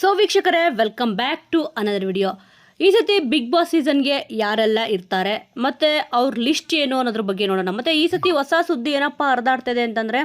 So ವೀಕ್ಷಕರೇ welcome back to another video ಈ ಸತಿ ಬಿಗ್ ಬಾಸ್ ಸೀಸನ್ಗೆ ಯಾರೆಲ್ಲ ಇರ್ತಾರೆ, ಮತ್ತು ಅವ್ರ ಲಿಸ್ಟ್ ಏನು ಅನ್ನೋದ್ರ ಬಗ್ಗೆ ನೋಡೋಣ. ಮತ್ತು ಈ ಸತಿ ಹೊಸ ಸುದ್ದಿ ಏನಪ್ಪ ಹರಿದಾಡ್ತಿದೆ ಅಂತಂದರೆ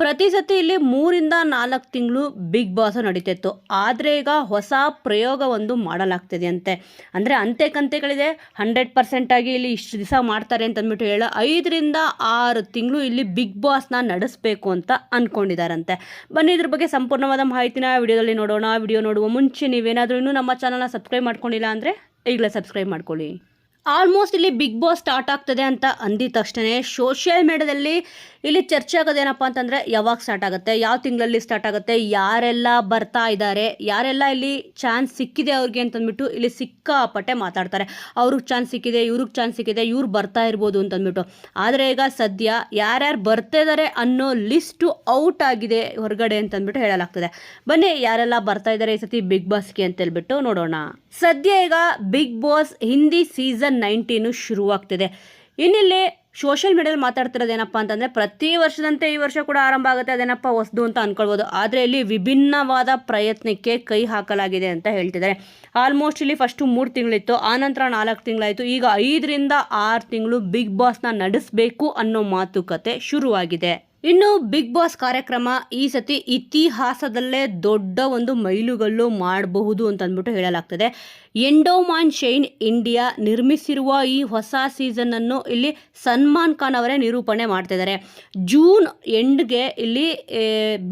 ಪ್ರತಿ ಸತಿ ಇಲ್ಲಿ ಮೂರಿಂದ ನಾಲ್ಕು ತಿಂಗಳು ಬಿಗ್ ಬಾಸ್ ನಡೀತಿತ್ತು. ಆದರೆ ಈಗ ಹೊಸ ಪ್ರಯೋಗ ಒಂದು ಮಾಡಲಾಗ್ತಿದೆ ಅಂತೆ ಅಂದರೆ ಅಂತೆ ಕಂತೆಗಳಿದೆ, ಹಂಡ್ರೆಡ್ ಪರ್ಸೆಂಟಾಗಿ ಇಲ್ಲಿ ಇಷ್ಟು ದಿವಸ ಮಾಡ್ತಾರೆ ಅಂತ ಅಂದ್ಬಿಟ್ಟು ಹೇಳ, ಐದರಿಂದ ಆರು ತಿಂಗಳು ಇಲ್ಲಿ ಬಿಗ್ ಬಾಸ್ನ ನಡೆಸಬೇಕು ಅಂತ ಅಂದ್ಕೊಂಡಿದ್ದಾರಂತೆ ಬನ್ನಿ ಇದ್ರ ಬಗ್ಗೆ ಸಂಪೂರ್ಣವಾದ ಮಾಹಿತಿನ ವಿಡಿಯೋದಲ್ಲಿ ನೋಡೋಣ. ವಿಡಿಯೋ ನೋಡುವ ಮುಂಚೆ ನೀವೇನಾದರೂ ಇನ್ನೂ ನಮ್ಮ ಚಾನಲ್ನ ಸಬ್ಸ್ಕ್ರೈಬ್ ಮಾಡ್ಕೊಂಡಿಲ್ಲ ಅಂದರೆ ಈಗಲೇ ಸಬ್ಸ್ಕ್ರೈಬ್ ಮಾಡ್ಕೊಳ್ಳಿ. ಆಲ್ಮೋಸ್ಟ್ ಇಲ್ಲಿ ಬಿಗ್ ಬಾಸ್ ಸ್ಟಾರ್ಟ್ ಆಗ್ತದೆ ಅಂತ ಅಂದಿದ ತಕ್ಷಣ ಸೋಷಿಯಲ್ ಮೀಡಿಯಾದಲ್ಲಿ ಇಲ್ಲಿ ಚರ್ಚೆ ಆಗೋದೇನಪ್ಪ ಅಂತಂದರೆ ಯಾವಾಗ ಸ್ಟಾರ್ಟ್ ಆಗುತ್ತೆ, ಯಾವ ತಿಂಗಳಲ್ಲಿ ಸ್ಟಾರ್ಟ್ ಆಗುತ್ತೆ, ಯಾರೆಲ್ಲ ಬರ್ತಾ ಇದ್ದಾರೆ, ಯಾರೆಲ್ಲ ಇಲ್ಲಿ ಚಾನ್ಸ್ ಸಿಕ್ಕಿದೆ ಅವ್ರಿಗೆ ಅಂತಂದ್ಬಿಟ್ಟು ಇಲ್ಲಿ ಸಿಕ್ಕಾಪಟ್ಟೆ ಮಾತಾಡ್ತಾರೆ. ಅವ್ರಿಗೆ ಚಾನ್ಸ್ ಸಿಕ್ಕಿದೆ, ಇವ್ರಿಗೆ ಚಾನ್ಸ್ ಸಿಕ್ಕಿದೆ, ಇವ್ರು ಬರ್ತಾ ಇರ್ಬೋದು ಅಂತಂದ್ಬಿಟ್ಟು ಆದರೆ ಈಗ ಸದ್ಯ ಯಾರ್ಯಾರು ಬರ್ತಾ ಇದ್ದಾರೆ ಅನ್ನೋ ಲಿಸ್ಟು ಔಟ್ ಆಗಿದೆ ಹೊರಗಡೆ ಅಂತಂದ್ಬಿಟ್ಟು ಹೇಳಲಾಗ್ತದೆ. ಬನ್ನಿ ಯಾರೆಲ್ಲ ಬರ್ತಾ ಇದ್ದಾರೆ ಈ ಸತಿ ಬಿಗ್ ಬಾಸ್ಗೆ ಅಂತ ಹೇಳ್ಬಿಟ್ಟು ನೋಡೋಣ. ಸದ್ಯ ಈಗ Bigg Boss Hindi season nineteen ಶುರುವಾಗ್ತಿದೆ. ಇನ್ನಿಲ್ಲಿ ಸೋಷಿಯಲ್ ಮೀಡಿಯಲ್ಲಿ ಮಾತಾಡ್ತಿರೋದು ಏನಪ್ಪ ಅಂತಂದರೆ, ಪ್ರತಿ ವರ್ಷದಂತೆ ಈ ವರ್ಷ ಕೂಡ ಆರಂಭ ಆಗುತ್ತೆ, ಅದೇನಪ್ಪ ಹೊಸದು ಅಂತ ಅಂದ್ಕೊಳ್ಬೋದು ಆದರೆ ಇಲ್ಲಿ ವಿಭಿನ್ನವಾದ ಪ್ರಯತ್ನಕ್ಕೆ ಕೈ ಹಾಕಲಾಗಿದೆ ಅಂತ ಹೇಳ್ತಿದ್ದಾರೆ. ಆಲ್ಮೋಸ್ಟ್ ಇಲ್ಲಿ ಫಸ್ಟು ಮೂರು ತಿಂಗಳಿತ್ತು, ಆನಂತರ ನಾಲ್ಕು ತಿಂಗಳಾಯಿತು. ಈಗ ಐದರಿಂದ ಆರು ತಿಂಗಳು ಬಿಗ್ ಬಾಸ್ನ ನಡೆಸಬೇಕು ಅನ್ನೋ ಮಾತುಕತೆ ಶುರುವಾಗಿದೆ. ಇನ್ನು ಬಿಗ್ ಬಾಸ್ ಕಾರ್ಯಕ್ರಮ ಈ ಸತಿ ಇತಿಹಾಸದಲ್ಲೇ ದೊಡ್ಡ ಒಂದು ಮೈಲುಗಲ್ಲು ಮಾಡಬಹುದು ಅಂತ ಅಂದ್ಬಿಟ್ಟು ಹೇಳಲಾಗ್ತದೆ. ಎಂಡೋಮಾನ್ ಶೈನ್ ಇಂಡಿಯಾ ನಿರ್ಮಿಸಿರುವ ಈ ಹೊಸ ಸೀಸನನ್ನು ಇಲ್ಲಿ ಸಲ್ಮಾನ್ ಖಾನ್ ಅವರೇ ನಿರೂಪಣೆ ಮಾಡ್ತಿದ್ದಾರೆ ಜೂನ್ ಎಂಡ್ಗೆ ಇಲ್ಲಿ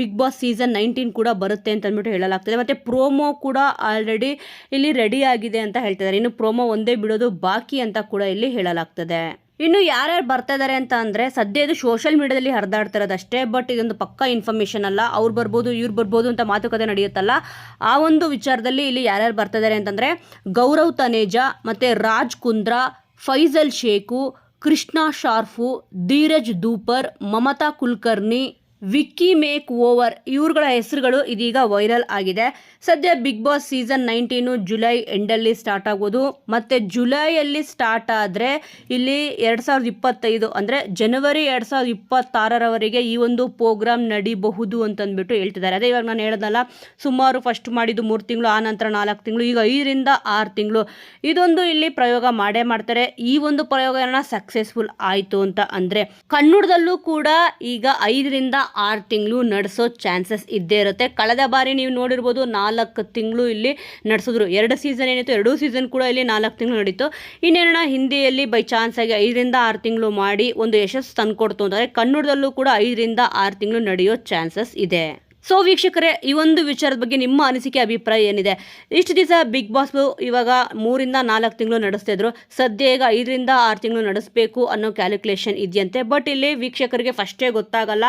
ಬಿಗ್ ಬಾಸ್ ಸೀಸನ್ ನೈನ್ಟೀನ್ ಕೂಡ ಬರುತ್ತೆ ಅಂತ ಅಂದ್ಬಿಟ್ಟು ಹೇಳಲಾಗ್ತದೆ. ಮತ್ತು ಪ್ರೋಮೋ ಕೂಡ ಆಲ್ರೆಡಿ ಇಲ್ಲಿ ರೆಡಿ ಆಗಿದೆ ಅಂತ ಹೇಳ್ತಿದ್ದಾರೆ ಇನ್ನು ಪ್ರೋಮೋ ಒಂದೇ ಬಿಡೋದು ಬಾಕಿ ಅಂತ ಕೂಡ ಇಲ್ಲಿ ಹೇಳಲಾಗ್ತದೆ. ಇನ್ನು ಯಾರ್ಯಾರು ಬರ್ತಾ ಇದ್ದಾರೆ ಅಂತ ಅಂದರೆ ಸದ್ಯ ಇದು ಸೋಷಿಯಲ್ ಮೀಡಿಯಾದಲ್ಲಿ ಹರಿದಾಡ್ತಿರೋದಷ್ಟೇ ಬಟ್ ಇದೊಂದು ಪಕ್ಕಾ ಇನ್ಫಾರ್ಮೇಷನ್ ಅಲ್ಲ. ಅವ್ರು ಬರ್ಬೋದು, ಇವ್ರು ಬರ್ಬೋದು ಅಂತ ಮಾತುಕತೆ ನಡೆಯುತ್ತಲ್ಲ. ಆ ಒಂದು ವಿಚಾರದಲ್ಲಿ ಇಲ್ಲಿ ಯಾರ್ಯಾರು ಬರ್ತಾ ಇದ್ದಾರೆ ಅಂತಂದರೆ ಗೌರವ್ ತನೇಜಾ ಮತ್ತು ರಾಜ್ ಕುಂದ್ರಾ ಫೈಜಲ್ ಶೇಖು, ಕೃಷ್ಣ ಶಾರ್ಫು, ಧೀರಜ್ ದೂಪರ್, ಮಮತಾ ಕುಲಕರ್ಣಿ ವಿಕ್ಕಿ ಮೇಕ್ ಓವರ್ ಇವ್ರುಗಳ ಹೆಸರುಗಳು ಇದೀಗ ವೈರಲ್ ಆಗಿದೆ. ಸದ್ಯ big boss season nineteen July ಎಂಡಲ್ಲಿ start ಆಗೋದು. ಮತ್ತು ಜುಲೈಯಲ್ಲಿ ಸ್ಟಾರ್ಟ್ ಆದರೆ ಇಲ್ಲಿ ಎರಡು ಸಾವಿರದ ಇಪ್ಪತ್ತೈದು ಅಂದರೆ ಜನವರಿ ಎರಡು ಸಾವಿರದ ಇಪ್ಪತ್ತಾರರವರೆಗೆ ಈ ಒಂದು ಪ್ರೋಗ್ರಾಮ್ ನಡಿಬಹುದು ಅಂತಂದ್ಬಿಟ್ಟು ಹೇಳ್ತಿದ್ದಾರೆ. ಅದೇ ಇವಾಗ ನಾನು ಹೇಳೋದಲ್ಲ ಸುಮಾರು ಫಸ್ಟ್ ಮಾಡಿದ್ದು ಮೂರು ತಿಂಗಳು, ಆ ನಂತರ ನಾಲ್ಕು ತಿಂಗಳು, ಈಗ ಐದರಿಂದ ಆರು ತಿಂಗಳು. ಇದೊಂದು ಇಲ್ಲಿ ಪ್ರಯೋಗ ಮಾಡೇ ಮಾಡ್ತಾರೆ. ಈ ಒಂದು ಪ್ರಯೋಗನ ಸಕ್ಸಸ್ಫುಲ್ ಆಯಿತು ಅಂತ ಅಂದರೆ ಕನ್ನಡದಲ್ಲೂ ಕೂಡ ಈಗ ಐದರಿಂದ ಆರು ತಿಂಗಳು ನಡೆಸೋ ಚಾನ್ಸಸ್ ಇದ್ದೇ ಇರುತ್ತೆ. ಕಳೆದ ಬಾರಿ ನೀವು ನೋಡಿರ್ಬೋದು ನಾಲ್ಕು ತಿಂಗಳು ಇಲ್ಲಿ ನಡೆಸಿದ್ರು. ಎರಡು ಸೀಸನ್ ಏನಿತ್ತು, ಎರಡೂ ಸೀಸನ್ ಕೂಡ ಇಲ್ಲಿ ನಾಲ್ಕು ತಿಂಗಳು ನಡೀತು. ಇನ್ನೇನೋ ಹಿಂದಿಯಲ್ಲಿ ಬೈ ಚಾನ್ಸ್ ಆಗಿ ಐದರಿಂದ ಆರು ತಿಂಗಳು ಮಾಡಿ ಒಂದು ಯಶಸ್ಸು ತಂದುಕೊಡ್ತು ಅಂತಂದರೆ ಕನ್ನಡದಲ್ಲೂ ಕೂಡ ಐದರಿಂದ ಆರು ತಿಂಗಳು ನಡೆಯೋ ಚಾನ್ಸಸ್ ಇದೆ. ಸೊ ವೀಕ್ಷಕರೇ, ಈ ಒಂದು ವಿಚಾರದ ಬಗ್ಗೆ ನಿಮ್ಮ ಅನಿಸಿಕೆ, ಅಭಿಪ್ರಾಯ ಏನಿದೆ? ಇಷ್ಟು ದಿವಸ ಬಿಗ್ ಬಾಸ್ ಇವಾಗ ಮೂರಿಂದ ನಾಲ್ಕು ತಿಂಗಳು ನಡೆಸ್ತಿದ್ರು ಸದ್ಯ ಈಗ ಐದರಿಂದ ಆರು ತಿಂಗಳು ನಡೆಸಬೇಕು ಅನ್ನೋ ಕ್ಯಾಲ್ಕುಲೇಷನ್ ಇದೆಯಂತೆ. ಬಟ್ ಇಲ್ಲಿ ವೀಕ್ಷಕರಿಗೆ ಫಸ್ಟೇ ಗೊತ್ತಾಗಲ್ಲ.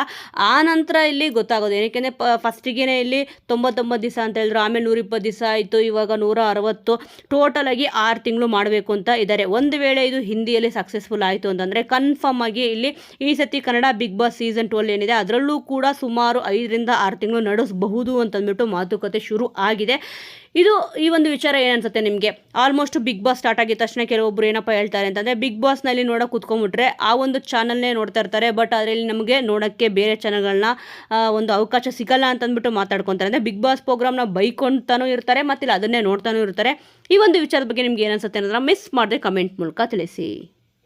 ಆ ನಂತರ ಇಲ್ಲಿ ಗೊತ್ತಾಗೋದು. ಏನಕ್ಕೆ ಪ ಫಸ್ಟಿಗೆ ಇಲ್ಲಿ ತೊಂಬತ್ತೊಂಬತ್ತು ದಿವಸ ಅಂತ ಹೇಳಿದ್ರು. ಆಮೇಲೆ ನೂರಿಪ್ಪತ್ತು ದಿವಸ ಆಯಿತು. ಇವಾಗ ನೂರ ಅರವತ್ತು ಟೋಟಲ್ ಆಗಿ ಆರು ತಿಂಗಳು ಮಾಡಬೇಕು ಅಂತ ಇದ್ದಾರೆ ಒಂದು ವೇಳೆ ಇದು ಹಿಂದಿಯಲ್ಲಿ ಸಕ್ಸಸ್ಫುಲ್ ಆಯಿತು ಅಂತಂದರೆ ಕನ್ಫರ್ಮ್ ಆಗಿ ಇಲ್ಲಿ ಈ ಸತಿ Kannada big boss season twelve ಏನಿದೆ, ಅದರಲ್ಲೂ ಕೂಡ ಸುಮಾರು ಐದರಿಂದ ಆರು ತಿಂಗಳು ನಡೆಸಬಹುದು ಅಂತಂದ್ಬಿಟ್ಟು ಮಾತುಕತೆ ಶುರು ಆಗಿದೆ. ಇದು ಈ ಒಂದು ವಿಚಾರ ಏನನ್ಸುತ್ತೆ ನಿಮಗೆ? ಆಲ್ಮೋಸ್ಟ್ ಬಿಗ್ ಬಾಸ್ ಸ್ಟಾರ್ಟ್ ಆಗಿದ ತಕ್ಷಣ ಕೆಲವೊಬ್ರು ಏನಪ್ಪ ಹೇಳ್ತಾರೆ ಅಂತಂದರೆ ಬಿಗ್ ಬಾಸ್ನಲ್ಲಿ ನೋಡೋಕೆ ಕುತ್ಕೊಂಡ್ಬಿಟ್ರೆ ಆ ಒಂದು ಚಾನಲ್ನೇ ನೋಡ್ತಾ ಇರ್ತಾರೆ ಬಟ್ ಅದರಲ್ಲಿ ನಮಗೆ ನೋಡೋಕ್ಕೆ ಬೇರೆ ಚಾನಲ್ಗಳನ್ನ ಒಂದು ಅವಕಾಶ ಸಿಗಲ್ಲ ಅಂತಂದ್ಬಿಟ್ಟು ಮಾತಾಡ್ಕೊತಾರೆ. ಅಂದರೆ ಬಿಗ್ ಬಾಸ್ ಪ್ರೋಗ್ರಾಮ್ನ ಬೈಕೊಳ್ತಾನೂ ಇರ್ತಾರೆ, ಮತ್ತಿಲ್ಲ ಅದನ್ನೇ ನೋಡ್ತಾನೂ ಇರ್ತಾರೆ. ಈ ಒಂದು ವಿಚಾರದ ಬಗ್ಗೆ ನಿಮ್ಗೆ ಏನನ್ಸುತ್ತೆ ಅನ್ನೋದನ್ನ ಮಿಸ್ ಮಾಡದೆ ಕಮೆಂಟ್ ಮೂಲಕ ತಿಳಿಸಿ.